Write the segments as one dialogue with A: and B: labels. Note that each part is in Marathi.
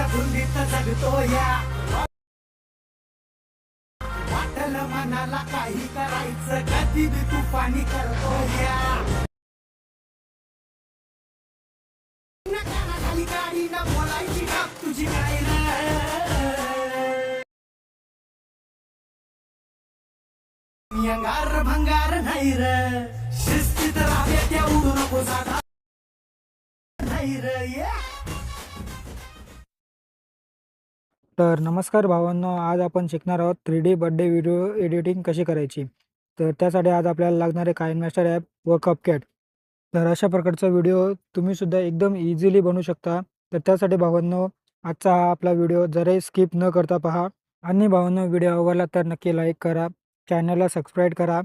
A: मोबाईलच्या धुंदीत जगतो या वाटल मनाला काही करायचं कधी बी तू पाणी करतो या खाली गाडी न बोलायची टाक तुझी काय अंगार भंगार नाही र. शिस्तीत राहते त्या उडू नको जागा नाही र या.
B: तर नमस्कार भावांनो आज आपण शिकणार आहोत three D birthday video editing कशी करायची? तर त्यासाठी आज आपल्याला लागणारे काइन मास्टर ॲप व कपकॅट तर अशा प्रकारचा व्हिडिओ तुम्हीसुद्धा एकदम इझिली बनवू शकता. तर त्यासाठी भावांनो आजचा हा आपला व्हिडिओ जराही स्किप न करता पहा. आणि भावांनो व्हिडिओ आवडला तर नक्की लाईक करा. चॅनलला सबस्क्राईब करा.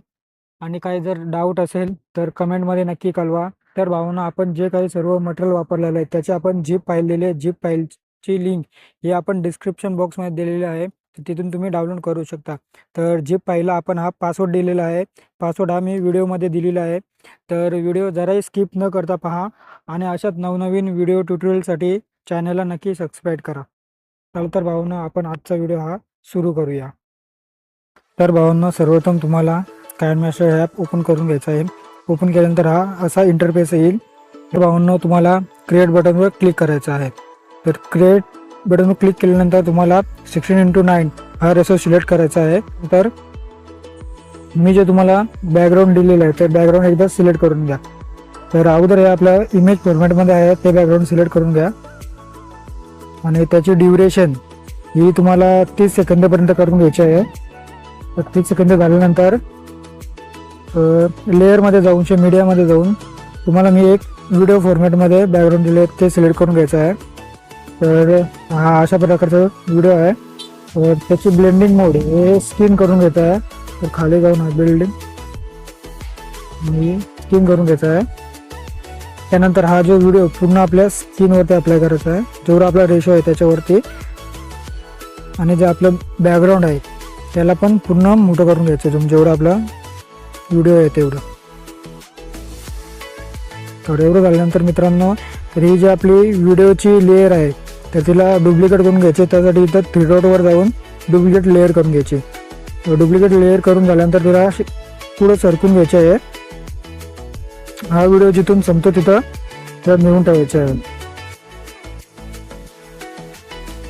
B: आणि काही जर डाऊट असेल तर कमेंटमध्ये नक्की कळवा. तर भावांना आपण जे काही सर्व मटेरियल वापरलेलं आहे त्याचे आपण जीप पाहिलेले जीप आहे. ची लिंक हे आपण डिस्क्रिप्शन बॉक्समध्ये दिलेली आहे. तर तिथून तुम्ही डाउनलोड करू शकता. तर जे पहिला आपण हा पासवर्ड दिलेला आहे पासवर्ड हा मी व्हिडिओमध्ये दिलेला आहे. तर व्हिडिओ जराही स्किप न करता पहा आणि अशाच नवनवीन व्हिडिओ ट्युटोरियलसाठी चॅनलला नक्की सबस्क्राईब करा. चला तर भावांनो आपण आजचा व्हिडिओ हा सुरू करूया. तर भाऊंना सर्वप्रथम तुम्हाला कायन ॲप ओपन करून घ्यायचा आहे. ओपन केल्यानंतर हा असा इंटरफेस येईल. तर भाऊंना तुम्हाला क्रिएट बटनवर क्लिक करायचं आहे. तर क्रिएट बटनवर क्लिक केल्यानंतर तुम्हाला सिक्स्टीन इंटू नाईन हा रेसो सिलेक्ट करायचा आहे. तर मी जे तुम्हाला बॅकग्राऊंड दिलेलं आहे ते बॅकग्राऊंड एकदा सिलेक्ट करून घ्या. तर अगोदर हे आपल्या इमेज फॉर्मॅटमध्ये आहे ते बॅकग्राऊंड सिलेक्ट करून घ्या. आणि त्याची ड्युरेशन ही तुम्हाला तीस सेकंदापर्यंत करून घ्यायची आहे. तर तीस सेकंद झाल्यानंतर लेअरमध्ये जाऊन शे मीडियामध्ये जाऊन तुम्हाला मी एक व्हिडिओ फॉर्मॅटमध्ये बॅकग्राऊंड दिले ते सिलेक्ट करून घ्यायचं आहे. तर हा अशा प्रकारचा व्हिडिओ आहे. तर त्याची ब्लेंडिंग मोड हे स्किन करून घेत आहे. तर खाली जाऊन आहे बिल्डिंग आणि स्किन करून घ्यायचा आहे. त्यानंतर हा जो व्हिडिओ पूर्ण आपल्या स्किनवरती अप्लाय करायचा आहे. जेवढा आपला रेशो आहे त्याच्यावरती. आणि जे आपलं बॅकग्राऊंड आहे त्याला पण पूर्ण मोठं करून घ्यायचं आहे. जेवढा आपला व्हिडिओ आहे तेवढं. तर एवढं झाल्यानंतर मित्रांनो तर ही जी आपली व्हिडिओची लेअर आहे तर तिला डुप्लिकेट करून घ्यायचे. त्यासाठी इथं थ्री डॉटवर जाऊन डुप्लिकेट लेअर करून घ्यायची. डुप्लिकेट लेअर करून झाल्यानंतर तिला पुढं सरकून घ्यायचे आहे. हा व्हिडिओ जिथून संपतो तिथं त्यात मिळून ठेवायचा आहे.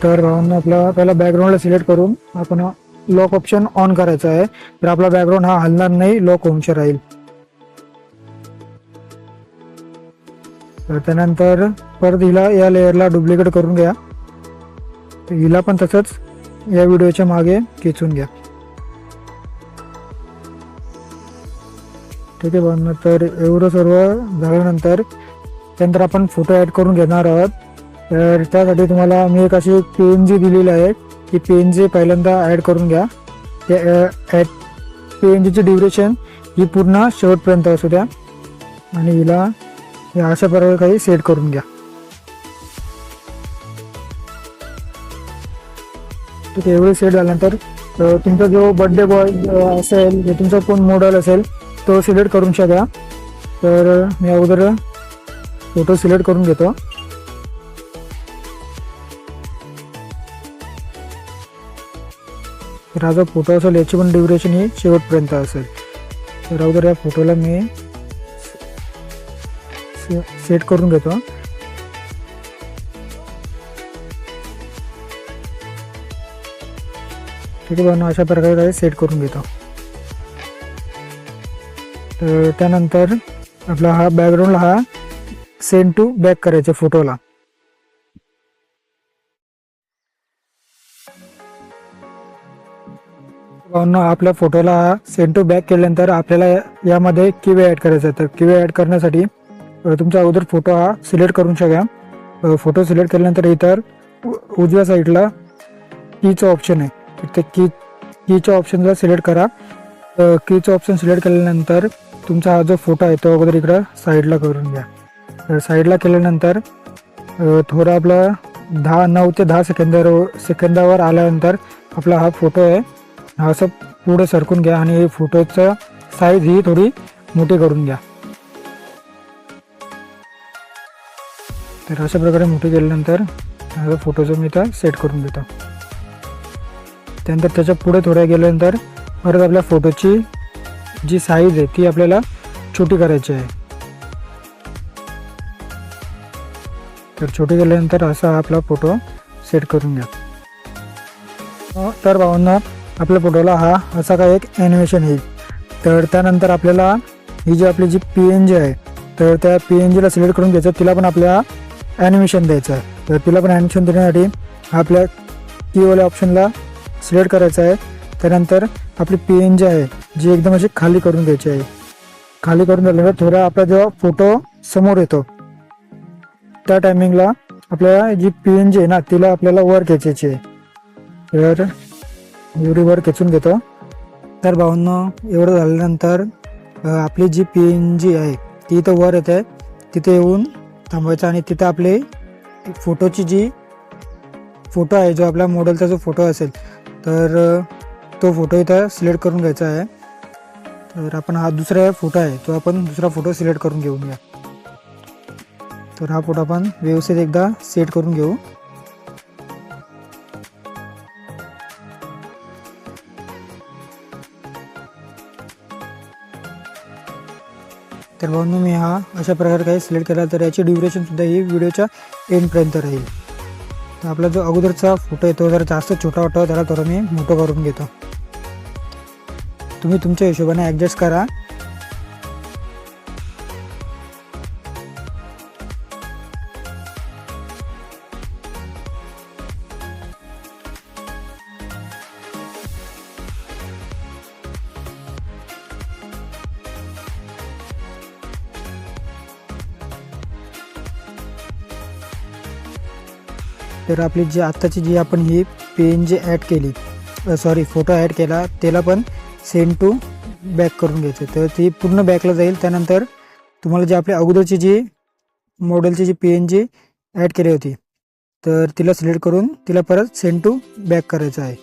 B: तर भावांनो आपला पहिला बॅकग्राऊंडला सिलेक्ट करून आपण लॉक ऑप्शन ऑन करायचा आहे. तर आपला बॅकग्राऊंड हा हलणार नाही लॉक होमचे राहील. तर त्यानंतर परत हिला या लेअरला डुप्लिकेट करून घ्या. हिला पण तसंच या व्हिडिओच्या मागे खेचून घ्या. ठीक आहे बघ तर एवढं सर्व झाल्यानंतर त्यानंतर आपण फोटो ॲड करून घेणार आहोत. तर त्यासाठी तुम्हाला मी एक अशी पी एन जी दिलेली आहे ती पी एन जी पहिल्यांदा ॲड करून घ्या. त्या पी एन जीची ड्युरेशन ही पूर्ण शेवटपर्यंत असू द्या. आणि हिला या अशा प्रकारे काही सेट करून घ्या. ठीक आहे एवढे सेट झाल्यानंतर तुमचा जो बर्थडे बॉय असेल तुमचा कोण मॉडेल असेल तो सिलेक्ट करून शका. तर मी अगोदर फोटो सिलेक्ट करून घेतो. तर हा जो फोटो असेल याची पण ड्युरेशन ही शेवटपर्यंत असेल. तर अगोदर या फोटोला मी से- सेट करून घेतो. ठीक आहे बघा अशा प्रकारे काही सेट करून घेतो. तर त्यानंतर आपला हा बॅकग्राऊंडला हा सेंड टू बॅक करायचा फोटोला आपल्या फोटोला सेंड टू बॅक केल्यानंतर आपल्याला या- यामध्ये किवे ॲड करायचा आहे. तर किवे ॲड करण्यासाठी तुमचा अगोदर फोटो हा सिलेक्ट करून शका फोटो सिलेक्ट केल्यानंतर इतर उजव्या साईडला कीचं ऑप्शन आहे. तर ते की कीच्या ऑप्शनला सिलेक्ट करा. कीचं ऑप्शन सिलेक्ट केल्यानंतर तुमचा हा जो फोटो आहे तो अगोदर इकडं साईडला करून घ्या. तर साईडला केल्यानंतर थोडं थोडा आपला दहा नऊ ते दहा सेकंदावर सेकंदावर आल्यानंतर आपला हा फोटो आहे हा असं पुढे सरकून घ्या आणि फोटोचं साईज ही थोडी मोठी करून घ्या. तर अशा प्रकारे मोठी केल्यानंतर माझा मी इथं सेट करून देतो. त्यानंतर त्याच्या पुढे थोड्या गेल्यानंतर परत आपल्या फोटोची जी साईज आहे ती आपल्याला छोटी करायची आहे. तर छोटी केल्यानंतर असा हा आपला फोटो सेट करून घ्या. तर भावांना आपल्या फोटोला हा असा काय एक ॲनिमेशन येईल. तर त्यानंतर आपल्याला ही जी आपली जी पी एन जी आहे तर त्या पी एन जीला सिलेक्ट करून घ्यायचं तिला पण आपल्याला ॲनिमेशन द्यायचं आहे. तर तिला पण ॲनिमेशन देण्यासाठी आपल्या कीवाल्या ऑप्शनला सिलेक्ट करायचं आहे. त्यानंतर आपली पी एन जी आहे जी एकदम अशी खाली करून घ्यायची आहे. खाली करून झाल्यानंतर थोडा आपला जेव्हा फोटो समोर येतो. त्या टायमिंगला आपल्याला जी पी एन जी आहे ना तिला आपल्याला वर खेचायची आहे. तर एवढी वर खेचून घेतो. तर भावांनो एवढं झाल्यानंतर आपली जी पी एन जी आहे ती इथं वर येते. तिथे येऊन थांबवायचं आणि तिथं आपले फोटोची जी फोटो आहे जो आपल्या मॉडेलचा जो फोटो असेल तर तो फोटो इथं सिलेक्ट करून घ्यायचा आहे. तर आपण हा दुसरा फोटो आहे तो आपण दुसरा फोटो सिलेक्ट करून घेऊन घ्या तर हा फोटो आपण व्यवस्थित एकदा सेट करून घेऊ. तर म्हणून मी हा अशा प्रकारे काही सिलेक्ट केला तर याची ड्युरेशन सुद्धा ही व्हिडिओच्या एंडपर्यंत राहील. आपला जो अगोदरचा फोटो येतो जरा जास्त छोटा वाटतो त्याला थोडं मी मोठं करून घेतो. तुम्ही तुमच्या हिशोबाने ॲडजस्ट करा. तर आपली जी आत्ताची जी आपण ही पेन जी ॲड केली सॉरी फोटो ॲड केला त्याला पण सेंड टू बॅक करून घ्यायचं. तर ती पूर्ण बॅकला जाईल. त्यानंतर तुम्हाला जी आपल्या अगोदरची जी मॉडेलची जी पी एन जी ॲड केली होती तर तिला सिलेक्ट करून तिला परत सेंड टू बॅक करायचं आहे.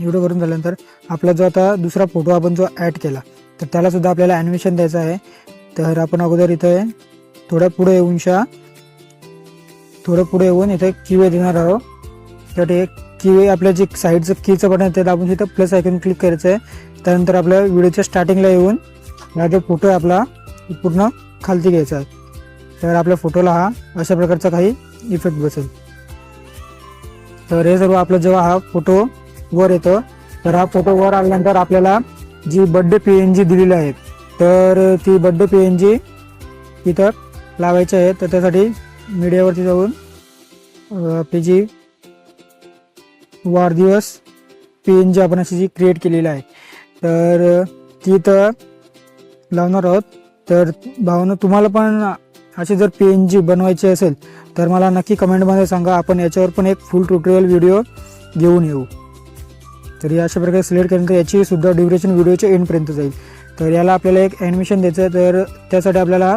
B: एवढं करून झाल्यानंतर आपला जो आता दुसरा फोटो आपण जो ॲड केला तर त्याला सुद्धा आपल्याला ॲनिमेशन द्यायचं आहे. तर आपण अगोदर इथं थोड्या पुढे येऊनशा थोडं पुढे येऊन इथे किवे देणार आहोत. त्यासाठी ते किवे आपल्या जे साईडचं कीचं बटन आहे ते दाबून तिथं प्लस ऐकून क्लिक करायचं आहे. त्यानंतर आपल्या व्हिडिओच्या स्टार्टिंगला येऊन हा जो फोटो आहे आपला पूर्ण खालती घ्यायचा आहे. तर आपल्या फोटोला हा अशा प्रकारचा काही इफेक्ट बसेल. तर हे सर्व आपला जेव्हा हा फोटो वर येतो तर हा फोटो वर आल्यानंतर आपल्याला जी बड्डे पी एन जी दिलेली आहे तर ती बड्डे पी एन जी इथं लावायची आहे. तर त्यासाठी मीडियावरती जाऊन आपली जी वाढदिवस पी एन जी आपण अशी जी क्रिएट केलेली आहे तर ती तर लावणार आहोत. तर भावना तुम्हाला पण अशी जर पी एन जी बनवायची असेल तर मला नक्की कमेंटमध्ये सांगा. आपण याच्यावर पण एक फुल ट्युटोरियल व्हिडिओ घेऊन येऊ. तर या अशा प्रकारे सिलेक्ट केल्यानंतर याची सुद्धा ड्युरेशन व्हिडिओच्या एंडपर्यंत जाईल. तर याला आपल्याला एक ॲनिमेशन द्यायचं आहे तर त्यासाठी आपल्याला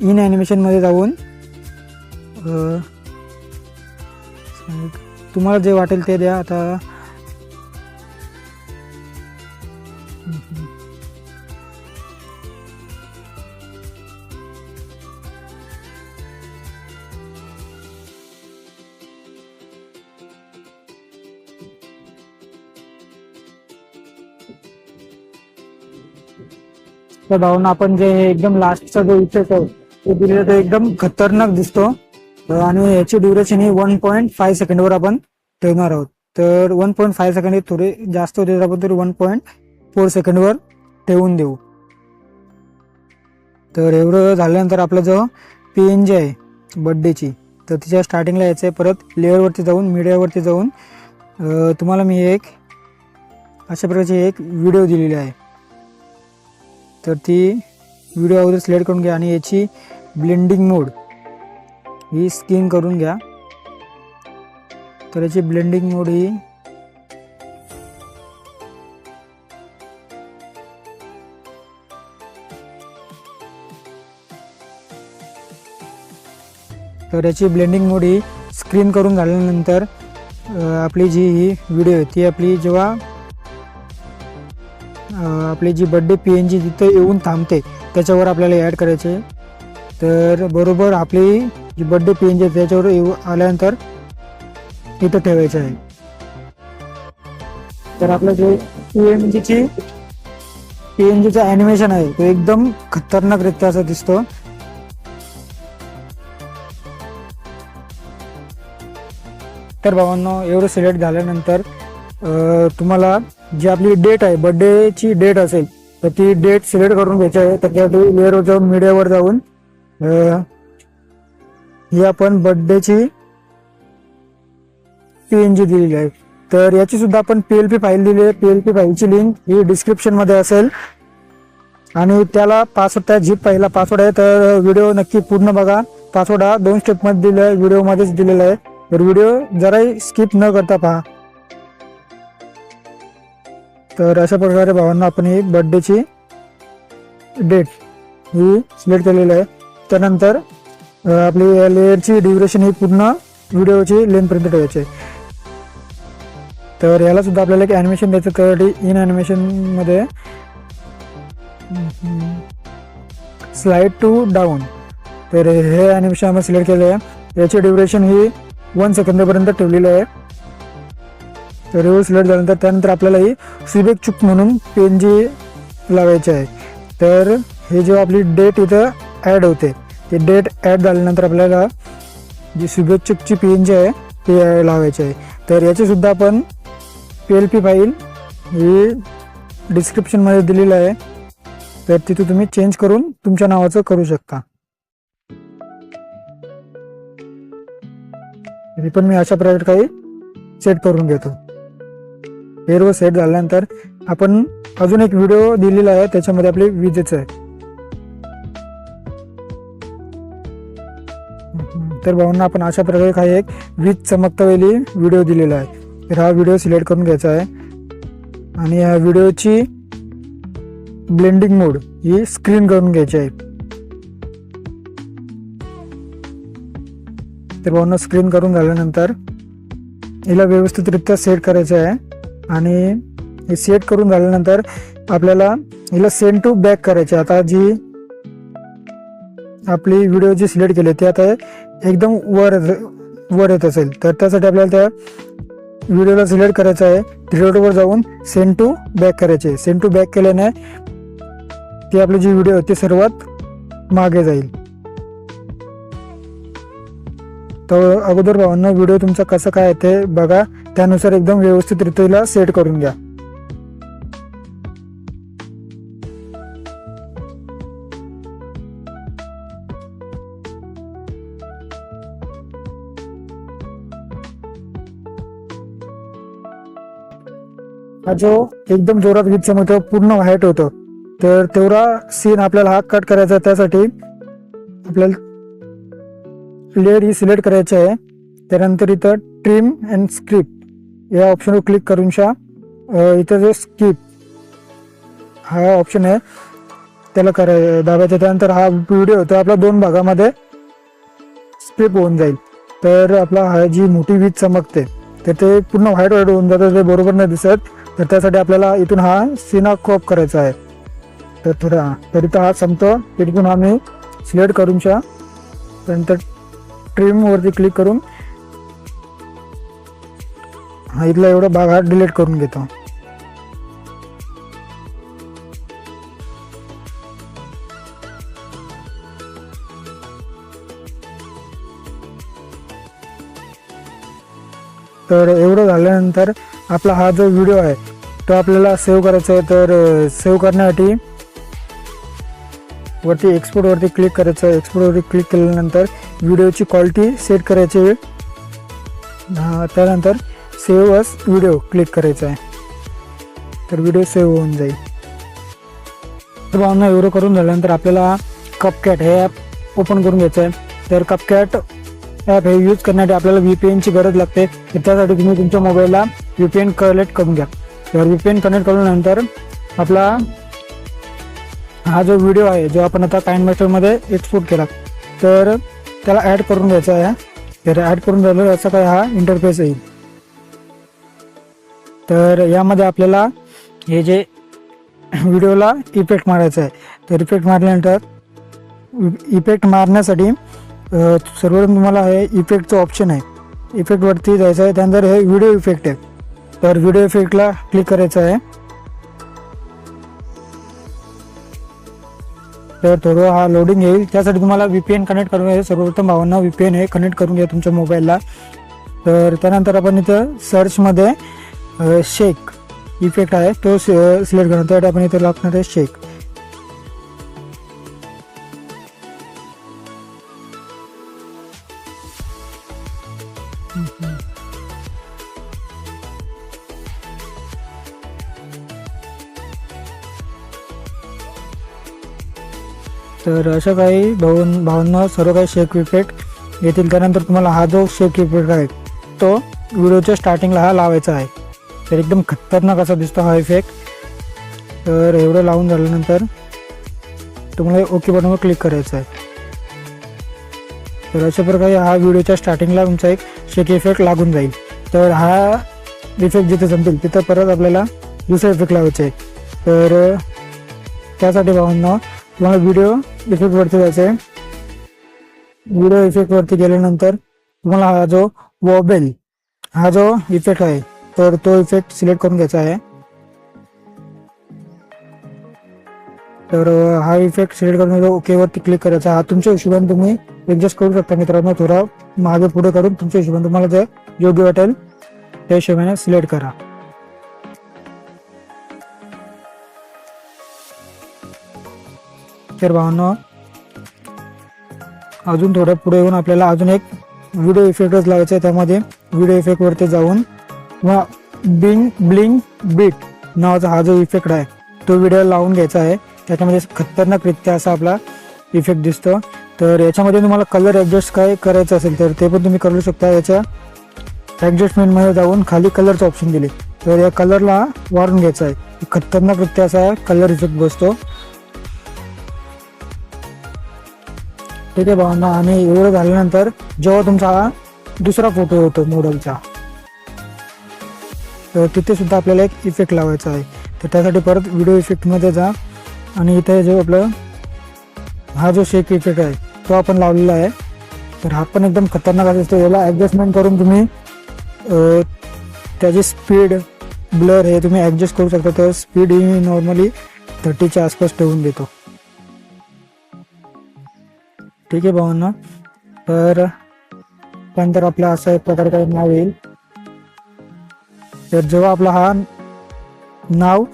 B: इन ॲनिमेशनमध्ये जाऊन तुम्हाला जे वाटेल ते द्या. आता भावना आपण जे हे एकदम लास्टचा जो इफेक्ट आहे तो दिलेला तो एकदम खतरनाक दिसतो. आणि याची ड्युरेशन ही वन पॉईंट फाय सेकंडवर आपण ठेवणार आहोत. तर वन पॉईंट फाय सेकंड हे थोडे जास्त होते तर आपण तरी वन पॉईंट फोर सेकंडवर ठेवून देऊ. तर एवढं झाल्यानंतर आपला जो पी एन जी आहे बड्डेची तर तिच्या स्टार्टिंगला यायचं आहे परत लेअरवरती जाऊन मीडियावरती जाऊन तुम्हाला मी एक अशा प्रकारची एक व्हिडिओ दिलेली आहे. तर ती व्हिडिओ अगोदर सिलेक्ट करून घ्या आणि याची ब्लेंडिंग मोड ही स्किन करून घ्या. तर याची ब्लेंडिंग मोड ही तर याची ब्लेंडिंग मोड ही स्क्रीन करून झाल्यानंतर आपली जी ही व्हिडिओ आहे ती आपली जेव्हा आपली जी बड्डे पी एन जी तिथं येऊन थांबते त्याच्यावर आपल्याला ॲड करायचे. तर बरोबर आपली जी बड्डे पी एन जी त्याच्यावर येऊ आल्यानंतर इथं ठेवायचं आहे. तर आपलं जे पी एन जीची पी एन जीचं ॲनिमेशन आहे तो एकदम खतरनाक रित्या असा दिसतो. तर भावांनो एवढं सिलेक्ट झाल्यानंतर तुम्हाला जी आपली डेट आहे बर्थडेची डेट असेल तर ती डेट सिलेक्ट करून घ्यायची आहे. तर त्यासाठी लेअरवर जाऊन मीडियावर जाऊन ही आपण बर्थडेची पी एन जी दिलेली आहे. तर याची सुद्धा आपण पी एल पी फाईल दिली आहे. पी एल पी फाईलची लिंक ही डिस्क्रिप्शनमध्ये असेल. आणि त्याला पासवर्ड त्या झिप पहिला पासवर्ड आहे. तर व्हिडिओ नक्की पूर्ण बघा. पासवर्ड हा दोन स्टेपमध्ये दिला आहे. व्हिडिओ मध्येच दिलेला आहे. तर व्हिडिओ जराही स्किप न करता पहा. तर अशा प्रकारे भावांना आपण ही बर्थडेची डेट ही सिलेक्ट केलेली आहे. त्यानंतर आपली लेअरची ड्युरेशन ही पूर्ण व्हिडिओची लेंथपर्यंत ठेवायची आहे. तर याला सुद्धा आपल्याला एक ॲनिमेशन द्यायचं त्यासाठी इन ॲनिमेशनमध्ये स्लाईड टू डाऊन तर हे ॲनिमेशन आम्ही सिलेक्ट केलं आहे याची ड्युरेशन ही वन सेकंदपर्यंत ठेवलेली आहे. तर हे सिलेक्ट झाल्यानंतर त्यानंतर आपल्याला ही सुबेक चुक म्हणून पेन जी लावायची आहे. तर हे जेव्हा आपली डेट इथं ॲड होते ते डेट ॲड झाल्यानंतर आपल्याला जी शुभेच्छुकची पी एन जी आहे ती लावायची आहे. तर याचीसुद्धा आपण पी एल पी फाईल ही डिस्क्रिप्शनमध्ये दिलेलं आहे. तर तिथे तुम्ही चेंज करून तुमच्या नावाचं करू शकता. हे पण मी अशा प्रकारे काही सेट करून घेतो. हे सेट झाल्यानंतर आपण अजून एक व्हिडिओ दिलेला आहे त्याच्यामध्ये आपली विजेचं आहे. तर भाऊंना आपण अशा प्रकारे काही एक वीज चमकतावेली व्हिडिओ दिलेला आहे. तर हा व्हिडिओ सिलेक्ट करून घ्यायचा आहे. आणि या व्हिडिओची ब्लेंडिंग मोड ही स्क्रीन करून घ्यायची आहे. तर भाऊंना स्क्रीन करून झाल्यानंतर हिला व्यवस्थितरित्या सेट करायचं आहे. आणि हे सेट करून झाल्यानंतर आपल्याला हिला सेंड टू बॅक करायचे आता जी आपली व्हिडिओ जी सिलेक्ट केली ते आता एकदम वर वर येत असेल. तर त्यासाठी आपल्याला त्या व्हिडिओला सिलेक्ट करायचं आहे. थ्री जाऊन सेंड टू बॅक करायचे. सेंड टू बॅक केल्याने ती आपली जी व्हिडिओ ती सर्वात मागे जाईल. तर अगोदर भावांना व्हिडिओ तुमचा कसं काय आहे ते बघा. त्यानुसार एकदम व्यवस्थितरित्या सेट करून घ्या. हा जो एकदम जोरात गीत चमकतो पूर्ण व्हाईट होतो. तर तेवढा सीन आपल्याला हा कट करायचा त्यासाठी आपल्याला लेड ही सिलेक्ट करायची आहे. त्यानंतर इथं ट्रिम अँड स्क्रिप्ट या ऑप्शनवर क्लिक करून शा इथं जो स्किप हा ऑप्शन आहे त्याला कराय दाबायचं. त्यानंतर हा व्हिडिओ तो आपला दोन भागामध्ये स्क्रिप्ट होऊन जाईल. तर आपला हा जी मोठी वीज चमकते तर ते पूर्ण व्हाईट व्हाईट होऊन जातं ते बरोबर नाही दिसत. तर त्यासाठी आपल्याला इथून हा सीना क्रॉप करायचा आहे. तर थोडा तर इथं हा संपतो. तिथून हा मी सिलेक्ट करून शा त्यानंतर ट्रिमवरती क्लिक करून हा इथला एवढा भाग हा डिलीट करून घेतो. तर एवढं झाल्यानंतर आपला हा जो व्हिडिओ आहे तो आपल्याला सेव्ह करायचा आहे तर सेव्ह करण्यासाठी वरती एक्सपोर्टवरती क्लिक करायचं आहे. एक्सपोर्टवरती क्लिक केल्यानंतर व्हिडिओची क्वालिटी सेट करायची आहे. त्यानंतर सेव्ह अस व्हिडिओ क्लिक करायचा आहे. तर व्हिडिओ सेव्ह होऊन जाईल. तर भावना एवढं करून झाल्यानंतर आपल्याला कपकॅट हे ॲप ओपन करून घ्यायचं आहे. तर कपकॅट ॲप हे यूज करण्यासाठी आपल्याला व्ही पी एनची गरज लागते. त्यासाठी तुम्ही तुमच्या मोबाईलला व्ही पी एन कनेक्ट करून घ्या. तर व्ही पी एन कनेक्ट करून नंतर आपला हा जो व्हिडिओ आहे जो आपण आता काइन मास्टरमध्ये एक्सपोर्ट केला तर त्याला ॲड करून घ्यायचा आहे. तर ॲड करून झालं असा काय हा इंटरफेस येईल. तर यामध्ये आपल्याला हे जे व्हिडिओला इफेक्ट मारायचा आहे तर इफेक्ट मारल्यानंतर इफेक्ट मारण्यासाठी सर्वप्रथम तुम्हाला हे इफेक्टचं ऑप्शन आहे. इफेक्टवरती जायचं आहे त्यानंतर हे व्हिडिओ इफेक्ट आहे. तर व्हिडिओ इफेक्टला क्लिक करायचं आहे. तर थोडं हा लोडिंग येईल. त्यासाठी तुम्हाला व्ही पी एन कनेक्ट करून घ्यायचं सर्वप्रथम भावांना व्ही पी एन हे कनेक्ट करून घ्या तुमच्या मोबाईलला तर त्यानंतर आपण इथं सर्चमध्ये शेक इफेक्ट आहे. तो सिलेक्ट करणार त्यासाठी आपण इथं लागणार आहे शेक तर अशा काही भाऊन भावांना सर्व काही शेक इफेक्ट येतील. त्यानंतर तुम्हाला हा जो शेक इफेक्ट आहे तो व्हिडिओच्या स्टार्टिंगला हा लावायचा आहे. तर एकदम खतरनाक असा दिसतो हा इफेक्ट तर एवढं लावून झाल्यानंतर तुम्हाला ओके बटनवर क्लिक करायचं आहे. तर अशा प्रकारे हा व्हिडिओच्या स्टार्टिंगला तुमचा एक शेक इफेक्ट लागून जाईल. तर हा इफेक्ट जिथे संपेल तिथं परत आपल्याला दुसरा इफेक्ट लावायचा आहे. तर त्यासाठी भावांना तुम्हाला व्हिडिओ इफेक्टवरती जायचं आहे. व्हिडिओ इफेक्टवरती गेल्यानंतर तुम्हाला हा जो वॉबेल हा जो इफेक्ट आहे तर तो इफेक्ट सिलेक्ट करून घ्यायचा आहे. तर हा इफेक्ट सिलेक्ट करून ओके वरती क्लिक करायचा हा तुमच्या हिशोबाने तुम्ही ऍडजस्ट करू शकता मित्रांनो. थोडा मागे पुढे करून तुमच्या हिशोबाने तुम्हाला जे योग्य वाटेल त्या हिशोबाने सिलेक्ट करा. तर भावना अजून थोडं पुढे येऊन आपल्याला अजून एक व्हिडिओ इफेक्टच लावायचा आहे. त्यामध्ये व्हिडिओ इफेक्टवरती जाऊन किंवा बिंग ब्लिंग बीट नावाचा हा जो इफेक्ट आहे तो व्हिडिओ लावून घ्यायचा आहे. त्याच्यामध्ये खतरनाकरित्या असा आपला इफेक्ट दिसतो. तर याच्यामध्ये तुम्हाला कलर ॲडजस्ट काय करायचं असेल तर ते पण तुम्ही करू शकता. याच्या ॲडजस्टमेंटमध्ये जाऊन खाली कलरचं ऑप्शन दिले. तर या कलरला वाढून घ्यायचा आहे. खतरनाकरित्या असा कलर इफेक्ट बसतो. ठीक आहे भावना आणि एवढं झाल्यानंतर जेव्हा तुमचा हा दुसरा फोटो होतो मॉडेलचा तर तिथे सुद्धा आपल्याला एक इफेक्ट लावायचा आहे. तर त्यासाठी परत व्हिडिओ इफेक्टमध्ये जा आणि इथे जो आपलं हा जो शेक इफेक्ट आहे तो आपण लावलेला आहे. तर हा पण एकदम खतरनाक असतो याला ॲडजस्टमेंट करून तुम्ही त्याची स्पीड ब्लर हे तुम्ही ॲडजस्ट करू शकता. तर स्पीड ही नॉर्मली थर्टीच्या आसपास ठेवून देतो. ठीक आहे भावांना. तर त्यानंतर आपला असा एक प्रकारे नाव येईल. तर जेव्हा आपला हा नाव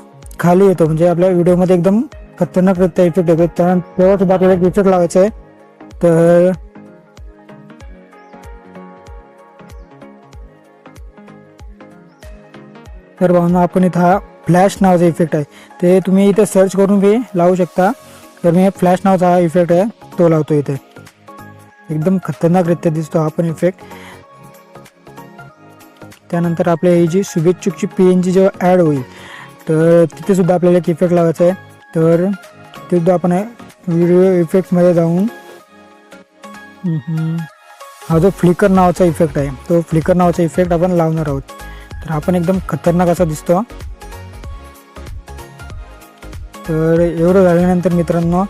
B: खाली येतो म्हणजे आपल्या व्हिडिओमध्ये एकदम खतरनाकरित्या इफेक्ट येतो तेव्हा सुद्धा आपल्याला एक इफेक्ट लावायचा आहे. तर तर भावना आपण इथं हा फ्लॅश नावाचा इफेक्ट आहे. ते तुम्ही इथे सर्च करून बी लावू शकता. तर मी फ्लॅश नावाचा हा इफेक्ट आहे तो लावतो इथे. एकदम खतरनाकरित्या दिसतो हा पण इफेक्ट त्यानंतर आपल्या ही जी शुभेच्छुकची पी एन जी जेव्हा ॲड होईल तर तिथेसुद्धा आपल्याला एक इफेक्ट लावायचा आहे. तर ते आपण व्हिडिओ इफेक्टमध्ये जाऊन हा जो फ्लिकर नावाचा इफेक्ट आहे तो फ्लिकर नावाचा इफेक्ट आपण लावणार आहोत. तर आपण एकदम खतरनाक असा दिसतो. तर एवढं झाल्यानंतर मित्रांनो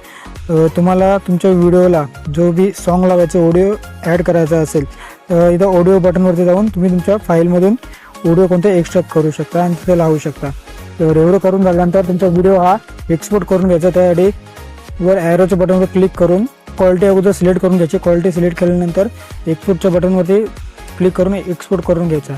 B: तुम्हाला तुमच्या व्हिडिओला जो बी सॉन्ग लावायचं ऑडिओ ॲड करायचा असेल तर इथं ऑडिओ बटनवरती जाऊन तुम्ही तुमच्या फाईलमधून ऑडिओ कोणते एक्स्ट्रॅक्ट करू शकता आणि तिथे लावू शकता. तर एवढं करून झाल्यानंतर तुमचा व्हिडिओ हा एक्सपोर्ट करून घ्यायचा. त्यासाठी वर ॲरोच्या बटनवर क्लिक करून क्वालिटी अगोदर सिलेक्ट करून घ्यायची. क्वालिटी सिलेक्ट केल्यानंतर एक्सपोर्टच्या बटनवरती क्लिक करून एक्सपोर्ट करून घ्यायचा.